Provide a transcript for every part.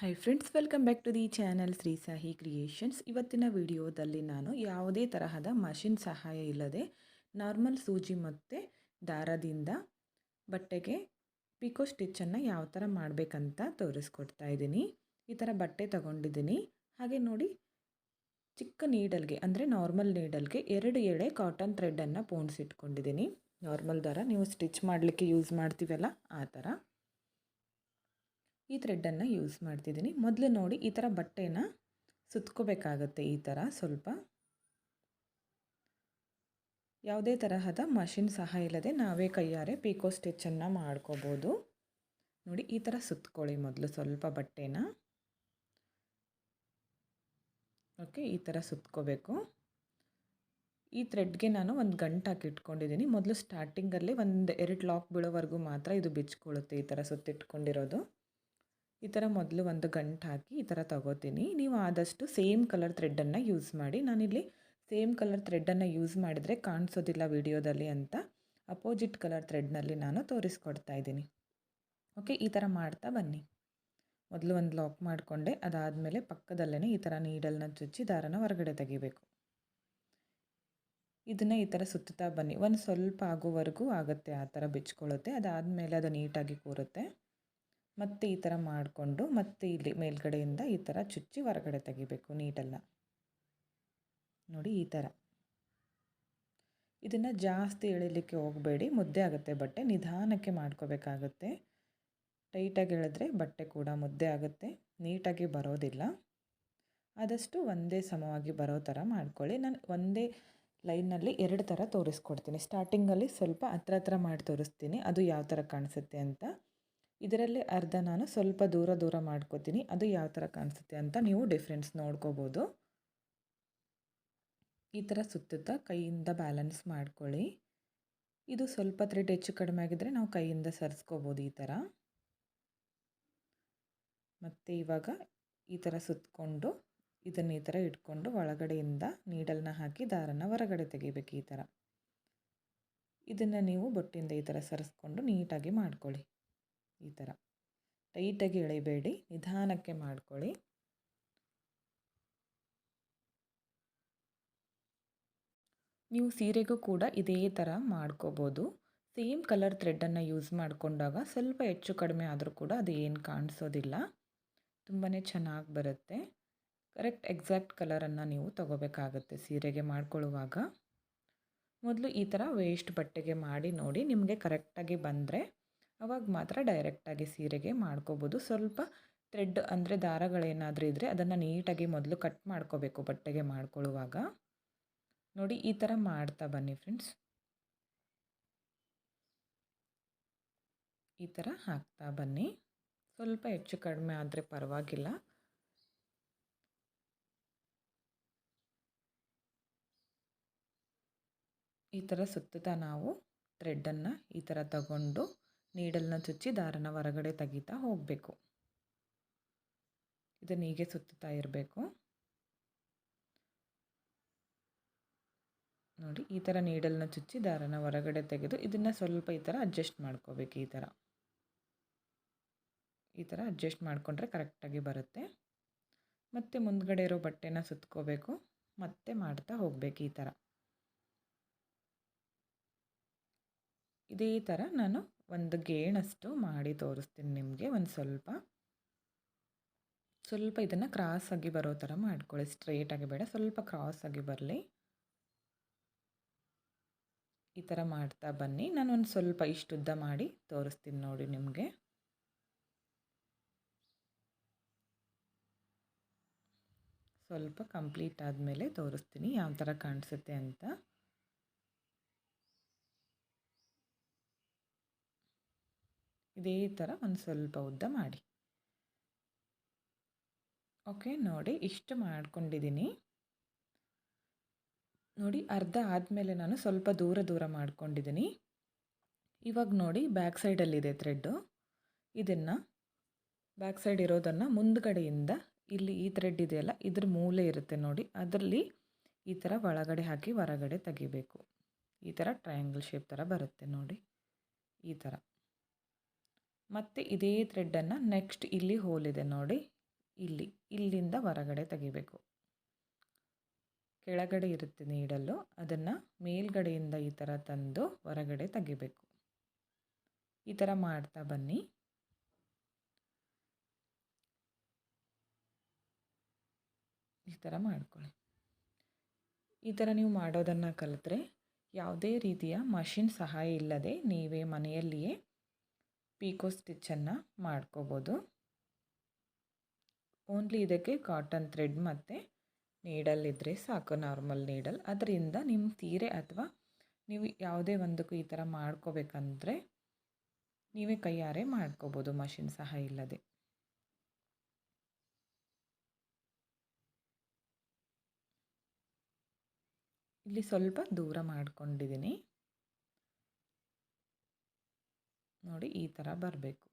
Hi friends welcome back to the channel Shri Sahi creations ಇವತ್ತಿನ ವಿಡಿಯೋದಲ್ಲಿ ನಾನು ಯಾವುದೇ ತರಹದ ಮಷಿನ್ ಸಹಾಯ ಇಲ್ಲದೆ ನಾರ್ಮಲ್ ಸೂಜಿ ಮತ್ತು ದಾರದಿಂದ ಬಟ್ಟೆಗೆ ಪಿಕೋ ಸ್ಟಿಚ್ಚನ್ನು ಯಾವ ಥರ ಮಾಡಬೇಕಂತ ತೋರಿಸ್ಕೊಡ್ತಾ ಇದ್ದೀನಿ. ಈ ಥರ ಬಟ್ಟೆ ತಗೊಂಡಿದ್ದೀನಿ. ಹಾಗೆ ನೋಡಿ, ಚಿಕ್ಕ ನೀಡಲ್ಗೆ ಅಂದರೆ ನಾರ್ಮಲ್ ನೀಡಲ್ಗೆ ಎರಡು ಎಳೆ ಕಾಟನ್ ಥ್ರೆಡನ್ನು ಪೋಣಿಸಿಟ್ಕೊಂಡಿದ್ದೀನಿ ನಾರ್ಮಲ್ ದಾರ ನೀವು ಸ್ಟಿಚ್ ಮಾಡಲಿಕ್ಕೆ ಯೂಸ್ ಮಾಡ್ತೀವಲ್ಲ, ಆ ಥರ ಈ ಥ್ರೆಡ್ಡನ್ನು ಯೂಸ್ ಮಾಡ್ತಿದ್ದೀನಿ. ಮೊದಲು ನೋಡಿ ಈ ಥರ ಬಟ್ಟೆನ ಸುತ್ಕೋಬೇಕಾಗತ್ತೆ ಈ ಥರ ಸ್ವಲ್ಪ. ಯಾವುದೇ ತರಹದ ಮಷಿನ್ ಸಹ ಇಲ್ಲದೆ ನಾವೇ ಕೈಯಾರೆ ಪೀಕೋ ಸ್ಟಿಚ್ಚನ್ನು ಮಾಡ್ಕೋಬೋದು. ನೋಡಿ ಈ ಥರ ಸುತ್ಕೊಳ್ಳಿ ಮೊದಲು ಸ್ವಲ್ಪ ಬಟ್ಟೆನ. ಓಕೆ ಈ ಥರ ಸುತ್ಕೋಬೇಕು. ಈ ಥ್ರೆಡ್ಗೆ ನಾನು ಒಂದು ಗಂಟು ಹಾಕಿ ಇಟ್ಕೊಂಡಿದ್ದೀನಿ. ಮೊದಲು ಸ್ಟಾರ್ಟಿಂಗಲ್ಲಿ ಒಂದು ಎರಡು ಲಾಕ್ ಬೀಳೋವರೆಗೂ ಮಾತ್ರ ಇದು ಬಿಚ್ಕೊಳ್ಳುತ್ತೆ ಈ ಥರ ಸುತ್ತಿಟ್ಕೊಂಡಿರೋದು. ಈ ಥರ ಮೊದಲು ಒಂದು ಗಂಟು ಹಾಕಿ ಈ ಥರ ತಗೋತೀನಿ. ನೀವು ಆದಷ್ಟು ಸೇಮ್ ಕಲರ್ ಥ್ರೆಡ್ಡನ್ನು ಯೂಸ್ ಮಾಡಿ. ನಾನಿಲ್ಲಿ ಸೇಮ್ ಕಲರ್ ಥ್ರೆಡ್ಡನ್ನು ಯೂಸ್ ಮಾಡಿದರೆ ಕಾಣಿಸೋದಿಲ್ಲ ವಿಡಿಯೋದಲ್ಲಿ ಅಂತ. ಅಪೋಸಿಟ್ ಕಲರ್ ಥ್ರೆಡ್ನಲ್ಲಿ ನಾನು ತೋರಿಸ್ಕೊಡ್ತಾ ಇದ್ದೀನಿ. ಓಕೆ, ಈ ಥರ ಮಾಡ್ತಾ ಬನ್ನಿ. ಮೊದಲು ಒಂದು ಲಾಕ್ ಮಾಡಿಕೊಂಡೆ. ಅದಾದಮೇಲೆ ಪಕ್ಕದಲ್ಲೇ ಈ ಥರ ನೀಡಲ್ನ ಚುಚ್ಚಿ ದಾರನ ಹೊರಗಡೆ ತೆಗಿಬೇಕು. ಇದನ್ನು ಈ ಥರ ಸುತ್ತುತ್ತಾ ಬನ್ನಿ. ಒಂದು ಸ್ವಲ್ಪ ಆಗೋವರೆಗೂ ಆಗುತ್ತೆ, ಆ ಥರ ಬಿಚ್ಕೊಳ್ಳುತ್ತೆ. ಅದಾದಮೇಲೆ ಅದು ನೀಟಾಗಿ ಕೂರುತ್ತೆ. ಮತ್ತೆ ಈ ಥರ ಮಾಡಿಕೊಂಡು ಮತ್ತೆ ಇಲ್ಲಿ ಮೇಲ್ಗಡೆಯಿಂದ ಈ ಥರ ಚುಚ್ಚಿ ಹೊರಗಡೆ ತೆಗಿಬೇಕು ನೀಟೆಲ್ಲ. ನೋಡಿ ಈ ಥರ ಇದನ್ನು ಜಾಸ್ತಿ ಎಳಿಲಿಕ್ಕೆ ಹೋಗಬೇಡಿ, ಮುದ್ದೆ ಆಗುತ್ತೆ ಬಟ್ಟೆ, ನಿಧಾನಕ್ಕೆ ಮಾಡ್ಕೋಬೇಕಾಗುತ್ತೆ. ಟೈಟಾಗಿ ಎಳೆದ್ರೆ ಬಟ್ಟೆ ಕೂಡ ಮುದ್ದೆ ಆಗುತ್ತೆ, ನೀಟಾಗಿ ಬರೋದಿಲ್ಲ. ಆದಷ್ಟು ಒಂದೇ ಸಮವಾಗಿ ಬರೋ ಥರ ಮಾಡ್ಕೊಳ್ಳಿ. ನಾನು ಒಂದೇ ಲೈನಲ್ಲಿ ಎರಡು ಥರ ತೋರಿಸ್ಕೊಡ್ತೀನಿ. ಸ್ಟಾರ್ಟಿಂಗಲ್ಲಿ ಸ್ವಲ್ಪ ಹತ್ರ ಹತ್ರ ಮಾಡಿ ತೋರಿಸ್ತೀನಿ, ಅದು ಯಾವ ಥರ ಕಾಣಿಸುತ್ತೆ ಅಂತ. ಇದರಲ್ಲಿ ಅರ್ಧ ನಾನು ಸ್ವಲ್ಪ ದೂರ ದೂರ ಮಾಡ್ಕೋತೀನಿ. ಅದು ಯಾವ ಥರ ಕಾಣಿಸುತ್ತೆ ಅಂತ ನೀವು ಡಿಫ್ರೆನ್ಸ್ ನೋಡ್ಕೋಬೋದು. ಈ ಥರ ಸುತ್ತುತ್ತಾ ಕೈಯಿಂದ ಬ್ಯಾಲೆನ್ಸ್ ಮಾಡ್ಕೊಳ್ಳಿ. ಇದು ಸ್ವಲ್ಪ ಥ್ರೆಡ್ ಹೆಚ್ಚು ಕಡಿಮೆ ಆಗಿದ್ದರೆ ನಾವು ಕೈಯಿಂದ ಸರಿಸ್ಕೋಬೋದು ಈ ಥರ. ಮತ್ತು ಇವಾಗ ಈ ಥರ ಸುತ್ತಕೊಂಡು ಇದನ್ನು ಈ ಥರ ಇಟ್ಕೊಂಡು ಒಳಗಡೆಯಿಂದ ನೀಡಲ್ನ ಹಾಕಿ ದಾರನ ಹೊರಗಡೆ ತೆಗಿಬೇಕು ಈ ಥರ. ಇದನ್ನು ನೀವು ಬೊಟ್ಟಿಂದ ಈ ಥರ ಸರಿಸ್ಕೊಂಡು ನೀಟಾಗಿ ಮಾಡ್ಕೊಳ್ಳಿ. ಈ ಥರ ಟೈಟಾಗಿ ಎಳಿಬೇಡಿ, ನಿಧಾನಕ್ಕೆ ಮಾಡ್ಕೊಳ್ಳಿ. ನೀವು ಸೀರೆಗೂ ಕೂಡ ಇದೇ ಥರ ಮಾಡ್ಕೋಬೋದು. ಸೇಮ್ ಕಲರ್ ಥ್ರೆಡ್ಡನ್ನು ಯೂಸ್ ಮಾಡಿಕೊಂಡಾಗ ಸ್ವಲ್ಪ ಹೆಚ್ಚು ಕಡಿಮೆ ಆದರೂ ಕೂಡ ಅದು ಏನು ಕಾಣಿಸೋದಿಲ್ಲ. ತುಂಬಾ ಚೆನ್ನಾಗಿ ಬರುತ್ತೆ. ಕರೆಕ್ಟ್ ಎಕ್ಸಾಕ್ಟ್ ಕಲರನ್ನು ನೀವು ತಗೋಬೇಕಾಗತ್ತೆ ಸೀರೆಗೆ ಮಾಡ್ಕೊಳ್ಳುವಾಗ. ಮೊದಲು ಈ ಥರ ವೇಸ್ಟ್ ಬಟ್ಟೆಗೆ ಮಾಡಿ ನೋಡಿ ನಿಮಗೆ ಕರೆಕ್ಟಾಗಿ ಬಂದರೆ ಅವಾಗ ಮಾತ್ರ ಡೈರೆಕ್ಟಾಗಿ ಸೀರೆಗೆ ಮಾಡ್ಕೋಬೋದು. ಸ್ವಲ್ಪ ಥ್ರೆಡ್ ಅಂದರೆ ದಾರಗಳೇನಾದರೂ ಇದ್ದರೆ ಅದನ್ನು ನೀಟಾಗಿ ಮೊದಲು ಕಟ್ ಮಾಡ್ಕೋಬೇಕು ಬಟ್ಟೆಗೆ ಮಾಡ್ಕೊಳ್ಳುವಾಗ. ನೋಡಿ, ಈ ಥರ ಮಾಡ್ತಾ ಬನ್ನಿ ಫ್ರೆಂಡ್ಸ್ ಈ ಥರ ಹಾಕ್ತಾ ಬನ್ನಿ. ಸ್ವಲ್ಪ ಹೆಚ್ಚು ಕಡಿಮೆ ಆದರೆ ಪರವಾಗಿಲ್ಲ. ಈ ಥರ ಸುತ್ತುತ್ತಾ ನಾವು ಥ್ರೆಡ್ಡನ್ನು ಈ ಥರ ತಗೊಂಡು ನೀಡಲ್ನ ಚುಚ್ಚಿ ದಾರನ ಹೊರಗಡೆ ತೆಗಿತಾ ಹೋಗಬೇಕು. ಇದನ್ನು ಹೀಗೆ ಸುತ್ತುತ್ತಾ ಇರಬೇಕು. ನೋಡಿ, ಈ ಥರ ನೀಡಲ್ನ ಚುಚ್ಚಿ ದಾರನ ಹೊರಗಡೆ ತೆಗೆದು ಇದನ್ನು ಸ್ವಲ್ಪ ಈ ಥರ ಅಡ್ಜಸ್ಟ್ ಮಾಡ್ಕೋಬೇಕು, ಈ ಥರ ಈ ಥರ ಅಡ್ಜಸ್ಟ್ ಮಾಡಿಕೊಂಡ್ರೆ ಕರೆಕ್ಟಾಗಿ ಬರುತ್ತೆ. ಮತ್ತು ಮುಂದ್ಗಡೆ ಇರೋ ಬಟ್ಟೆನ ಸುತ್ಕೋಬೇಕು, ಮತ್ತೆ ಮಾಡ್ತಾ ಹೋಗಬೇಕು, ಈ ಥರ ಇದೇ ಥರ ನಾನು ಒಂದು ಗೇಣಷ್ಟು ಮಾಡಿ ತೋರಿಸ್ತೀನಿ ನಿಮಗೆ, ಒಂದು ಸ್ವಲ್ಪ. ಸ್ವಲ್ಪ ಇದನ್ನು ಕ್ರಾಸಾಗಿ ಬರೋ ಥರ ಮಾಡ್ಕೊಳ್ಳಿ ಸ್ಟ್ರೇಟಾಗಿ ಬೇಡ, ಸ್ವಲ್ಪ ಕ್ರಾಸ್ ಆಗಿ ಬರಲಿ. ಈ ಥರ ಮಾಡ್ತಾ ಬನ್ನಿ. ನಾನು ಒಂದು ಸ್ವಲ್ಪ ಇಷ್ಟುದ್ದ ಮಾಡಿ ತೋರಿಸ್ತೀನಿ ನೋಡಿ ನಿಮಗೆ. ಸ್ವಲ್ಪ ಕಂಪ್ಲೀಟ್ ಆದಮೇಲೆ ತೋರಿಸ್ತೀನಿ ಯಾವ ಥರ ಕಾಣಿಸುತ್ತೆ ಅಂತ. ಇದೇ ಥರ ಒಂದು ಸ್ವಲ್ಪ ಉದ್ದ ಮಾಡಿ. ಓಕೆ ನೋಡಿ ಇಷ್ಟು ಮಾಡ್ಕೊಂಡಿದ್ದೀನಿ ನೋಡಿ ಅರ್ಧ ಆದಮೇಲೆ ನಾನು ಸ್ವಲ್ಪ ದೂರ ದೂರ ಮಾಡ್ಕೊಂಡಿದ್ದೀನಿ ಇವಾಗ ನೋಡಿ ಬ್ಯಾಕ್ ಸೈಡಲ್ಲಿದೆ ಥ್ರೆಡ್ಡು ಇದನ್ನು ಬ್ಯಾಕ್ ಸೈಡ್ ಇರೋದನ್ನು ಮುಂದ್ಗಡೆಯಿಂದ ಇಲ್ಲಿ ಈ ಥ್ರೆಡ್ ಇದೆಯಲ್ಲ, ಇದ್ರ ಮೂಲೆ ಇರುತ್ತೆ ನೋಡಿ, ಅದರಲ್ಲಿ ಈ ಥರ ಒಳಗಡೆ ಹಾಕಿ ಹೊರಗಡೆ ತೆಗಿಬೇಕು. ಈ ಥರ ಟ್ರಯಾಂಗಲ್ ಶೇಪ್ ಥರ ಬರುತ್ತೆ ನೋಡಿ, ಈ ಥರ ಮತ್ತು ಇದೇ ಥ್ರೆಡ್ಡನ್ನು ನೆಕ್ಸ್ಟ್ ಇಲ್ಲಿ ಹೋಲಿದೆ ನೋಡಿ. ಇಲ್ಲಿ, ಇಲ್ಲಿಂದ ಹೊರಗಡೆ ತೆಗಿಬೇಕು. ಕೆಳಗಡೆ ಇರುತ್ತೆ ನೀಡಲು ಅದನ್ನು ಮೇಲ್ಗಡೆಯಿಂದ ಈ ಥರ ತಂದು ಹೊರಗಡೆ ತೆಗಿಬೇಕು. ಈ ಥರ ಮಾಡ್ತಾ ಬನ್ನಿ. ಈ ಥರ ಮಾಡ್ಕೊಳ್ಳಿ. ಈ ಥರ ನೀವು ಮಾಡೋದನ್ನು ಕಲಿತ್ರೆ ಯಾವುದೇ ರೀತಿಯ ಮಷಿನ್ ಸಹಾಯ ಇಲ್ಲದೆ ನೀವೇ ಮನೆಯಲ್ಲಿಯೇ ಪೀಕೋ ಸ್ಟಿಚ್ಚನ್ನು ಮಾಡ್ಕೋಬೋದು. ಓನ್ಲಿ ಇದಕ್ಕೆ ಕಾಟನ್ ಥ್ರೆಡ್ ಮತ್ತು ನೀಡಲ್ ಇದ್ದರೆ ಸಾಕು ನಾರ್ಮಲ್ ನೀಡಲ್ ಅದರಿಂದ ನಿಮ್ಮ ಸೀರೆ ಅಥವಾ ನೀವು ಯಾವುದೇ ಒಂದಕ್ಕೂ ಈ ಥರ ಮಾಡ್ಕೋಬೇಕಂದ್ರೆ ನೀವೇ ಕೈಯಾರೆ ಮಾಡ್ಕೋಬೋದು ಮಷಿನ್ ಸಹ ಇಲ್ಲದೆ. ಇಲ್ಲಿ ಸ್ವಲ್ಪ ದೂರ ಮಾಡ್ಕೊಂಡಿದ್ದೀನಿ. ನೋಡಿ ಈ ಥರ ಬರಬೇಕು.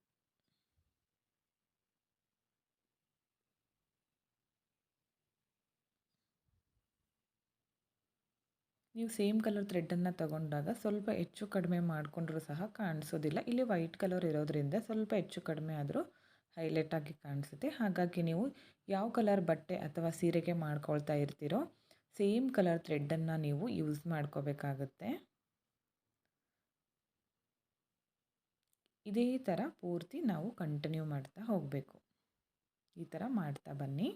ನೀವು ಸೇಮ್ ಕಲರ್ ಥ್ರೆಡ್ಡನ್ನು ತಗೊಂಡಾಗ ಸ್ವಲ್ಪ ಹೆಚ್ಚು ಕಡಿಮೆ ಮಾಡಿಕೊಂಡ್ರೂ ಸಹ ಕಾಣಿಸೋದಿಲ್ಲ. ಇಲ್ಲಿ ವೈಟ್ ಕಲರ್ ಇರೋದ್ರಿಂದ ಸ್ವಲ್ಪ ಹೆಚ್ಚು ಕಡಿಮೆ ಆದರೂ ಹೈಲೈಟಾಗಿ ಕಾಣಿಸುತ್ತೆ. ಹಾಗಾಗಿ ನೀವು ಯಾವ ಕಲರ್ ಬಟ್ಟೆ ಅಥವಾ ಸೀರೆಗೆ ಮಾಡ್ಕೊಳ್ತಾ ಇರ್ತೀರೋ, ಸೇಮ್ ಕಲರ್ ಥ್ರೆಡ್ಡನ್ನು ನೀವು ಯೂಸ್ ಮಾಡ್ಕೋಬೇಕಾಗುತ್ತೆ. ಇದೇ ಥರ ಪೂರ್ತಿ ನಾವು ಕಂಟಿನ್ಯೂ ಮಾಡ್ತಾ ಹೋಗಬೇಕು. ಈ ಥರ ಮಾಡ್ತಾ ಬನ್ನಿ.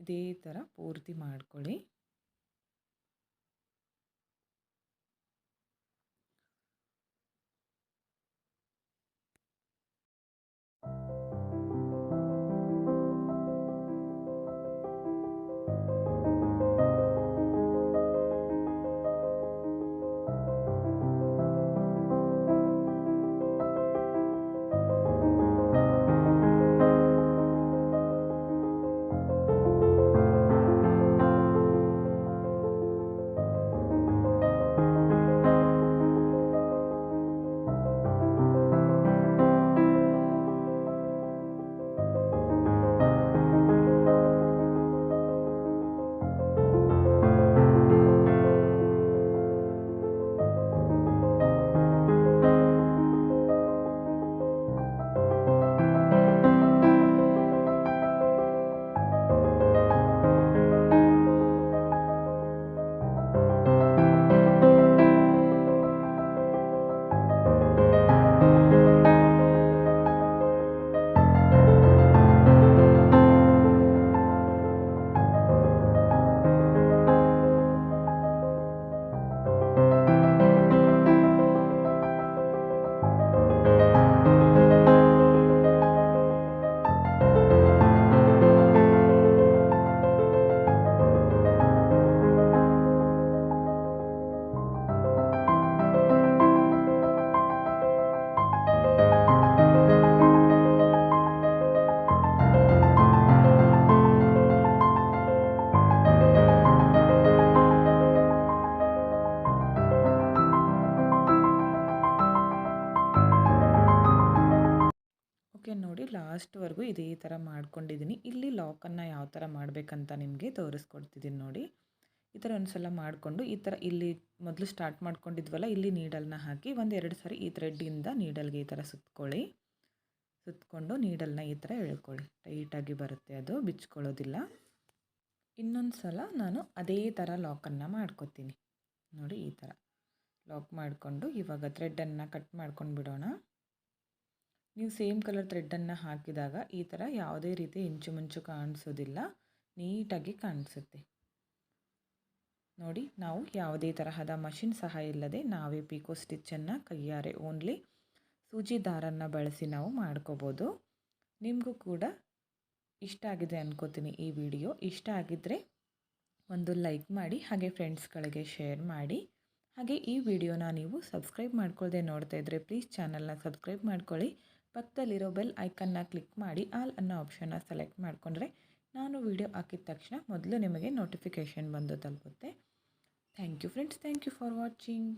ಇದೇ ಥರ ಪೂರ್ತಿ ಮಾಡ್ಕೊಳ್ಳಿ. ನೋಡಿ, ಲಾಸ್ಟ್ವರೆಗೂ ಇದೇ ಥರ ಮಾಡ್ಕೊಂಡಿದ್ದೀನಿ. ಇಲ್ಲಿ ಲಾಕನ್ನು ಯಾವ ಥರ ಮಾಡಬೇಕಂತ ನಿಮಗೆ ತೋರಿಸ್ಕೊಡ್ತಿದ್ದೀನಿ ನೋಡಿ. ಈ ಥರ ಒಂದು ಸಲ ಮಾಡಿಕೊಂಡು, ಈ ಥರ ಇಲ್ಲಿ ಮೊದಲು ಸ್ಟಾರ್ಟ್ ಮಾಡ್ಕೊಂಡಿದ್ವಲ್ಲ, ಇಲ್ಲಿ ನೀಡಲ್ನ ಹಾಕಿ ಒಂದು ಎರಡು ಸಾರಿ ಈ ಥ್ರೆಡ್ಡಿಂದ ನೀಡಲ್ಗೆ ಈ ಥರ ಸುತ್ಕೊಳ್ಳಿ. ಸುತ್ತಕೊಂಡು ನೀಡಲ್ನ ಈ ಥರ ಎಳ್ಕೊಳ್ಳಿ. ಟೈಟಾಗಿ ಬರುತ್ತೆ ಅದು, ಬಿಚ್ಕೊಳ್ಳೋದಿಲ್ಲ. ಇನ್ನೊಂದು ಸಲ ನಾನು ಅದೇ ಥರ ಲಾಕನ್ನು ಮಾಡ್ಕೊತೀನಿ. ನೋಡಿ ಈ ಥರ. ಲಾಕ್ ಮಾಡಿಕೊಂಡು ಇವಾಗ ಥ್ರೆಡ್ಡನ್ನು ಕಟ್ ಮಾಡ್ಕೊಂಡು ಬಿಡೋಣ. ನೀವು ಸೇಮ್ ಕಲರ್ ಥ್ರೆಡ್ಡನ್ನು ಹಾಕಿದಾಗ ಈ ಥರ ಯಾವುದೇ ರೀತಿ ಇಂಚು ಮುಂಚು ಕಾಣಿಸೋದಿಲ್ಲ. ನೀಟಾಗಿ ಕಾಣಿಸುತ್ತೆ. ನೋಡಿ, ನಾವು ಯಾವುದೇ ತರಹದ ಮಷಿನ್ ಸಹ ಇಲ್ಲದೆ ನಾವೇ ಪಿಕೋ ಸ್ಟಿಚ್ಚನ್ನು ಕೈಯಾರೆ ಓನ್ಲಿ ಸೂಜಿ ದಾರನ್ನು ಬಳಸಿ ನಾವು ಮಾಡ್ಕೋಬೋದು. ನಿಮಗೂ ಕೂಡ ಇಷ್ಟ ಆಗಿದೆ ಅನ್ಕೋತೀನಿ ಈ ವಿಡಿಯೋ. ಇಷ್ಟ ಆಗಿದ್ದರೆ ಒಂದು ಲೈಕ್ ಮಾಡಿ, ಹಾಗೆ ಫ್ರೆಂಡ್ಸ್ಗಳಿಗೆ ಶೇರ್ ಮಾಡಿ. ಹಾಗೆ ಈ ವಿಡಿಯೋನ ನೀವು ಸಬ್ಸ್ಕ್ರೈಬ್ ಮಾಡ್ಕೊಳ್ಳದೆ ನೋಡ್ತಾ ಇದ್ದರೆ ಪ್ಲೀಸ್ ಚಾನಲ್ನ ಸಬ್ಸ್ಕ್ರೈಬ್ ಮಾಡ್ಕೊಳ್ಳಿ. ಪಕ್ಕದಲ್ಲಿರೋ ಬೆಲ್ ಐಕನ್ನ ಕ್ಲಿಕ್ ಮಾಡಿ ಆಲ್ ಅನ್ನೋ ಆಪ್ಷನ್ನ ಸೆಲೆಕ್ಟ್ ಮಾಡಿಕೊಂಡ್ರೆ ನಾನು ವಿಡಿಯೋ ಹಾಕಿದ ತಕ್ಷಣ ಮೊದಲು ನಿಮಗೆ ನೋಟಿಫಿಕೇಷನ್ ಬಂದು ತಲುಪುತ್ತೆ. Thank you friends, thank you for watching.